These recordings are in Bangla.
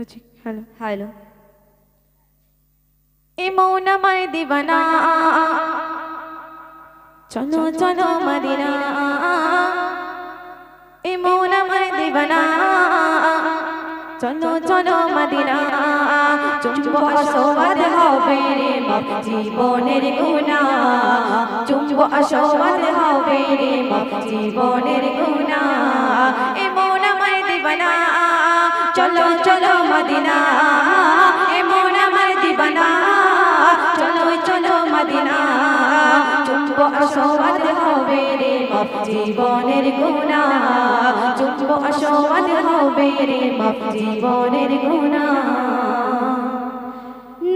আচ্ছা হ্যালো। হ্যালো। এ মৌন আমায় দিবানা। চলো চলো মদিনা। এ মৌন আমায় দিবানা। চলো চলো মদিনা। চুম্ব আসওয়াদ হবে রে মত জীবনের গুণা। চুম্ব আসওয়াদ হবে রে মত জীবনের গুণা। চলো চলো মদিনা এ মন আমার দিবানা। চলো চলো মদিনা, চুম্ব আসওয়াদ হবে রে মত জীবনের গুণা। চুম্ব আসওয়াদ হবে রে মত জীবনের গুণা।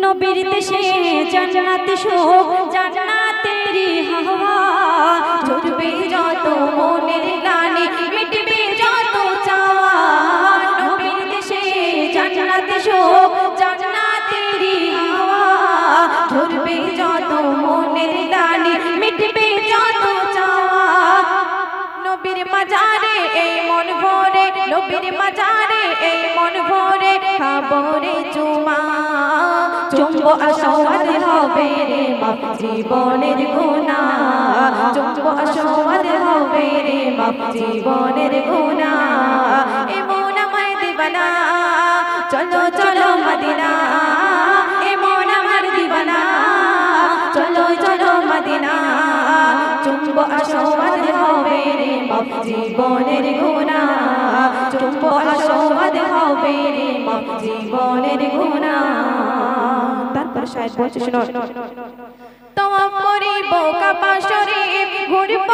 নবীর দেশে জান্নাত সুখ জান্নাতেরই হাওয়া ঝরবে যত মনের গানে মাজারে, এই মন ভরে, নবীর মাজারে, এই মন ভরে, খাবরে চুমা চুম্ব আসওয়াদ হবে রে মা, জীবনের গুণা। চুম্ব আসওয়াদ হবে রে মা, জীবনের গুণা। এ মন আমায় দিবানা, চলো চলো, মদিনা। জীবনের গুণা। চুম্ব আসওয়াদ হবে রে জীবনের গুণা। তারপর সাহেব বলছে, শুনো। তওয়াব করিব কাবা শরীফ ঘুরব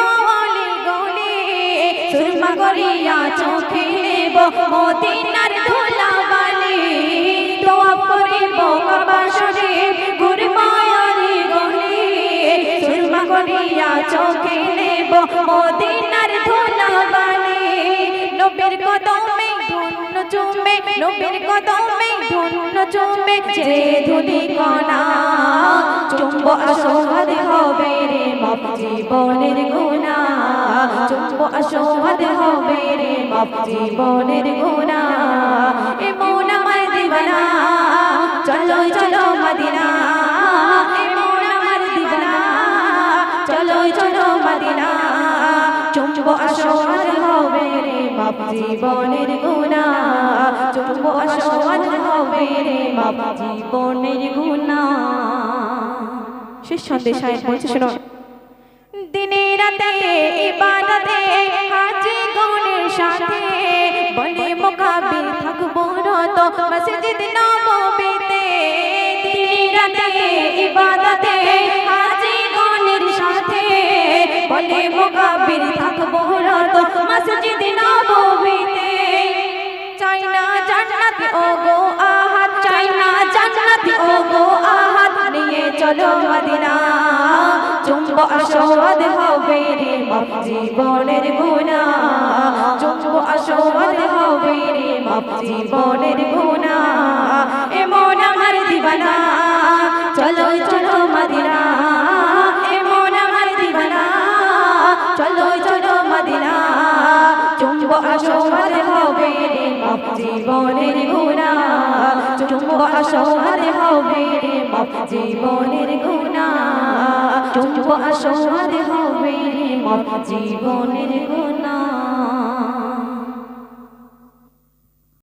গলি। সুরমা করিয়া চোখে মদিনার নবীর কদমে ধন্য চুমে, নবীর কদমে ধন্য চুমে, যে ধুলি কণা, চুম্ব হবে রে মাপ জীবনের গুণা, চুম্ব হবে রে মাপ জীবনের গুণা। এ মন চলো চলো মদিনা। চুম্ব আসওয়াদ হবে রে মাপ জীবনের গুণা। চুম্ব আসওয়াদ হবে রে মাপ জীবনের গুণা। শেষ সন্দেশ বলছে শোনো। দিনে রাতে ইবাদতে হাজি গনের সাথে বলে মোকাবিল থাকব রত মসজিদ নববীতে দিনে রাতে ইবাদতে মসজিদ নববীতে চাই না জান্নাত, ও গো আহাত চাই না জান্নাত, ও গো আহাত নিয়ে চলো মদিনা। চুম্ব আসওয়াদ হবে রে মাপ জীবনের গুণা চুম্ব আসওয়াদ হবে রে মাপ জীবনের গুণা জীবনের গুণা চুম্ব আসর হবে জীবনের গুণা চুম্ব আসর হবে জীবনের গুণা।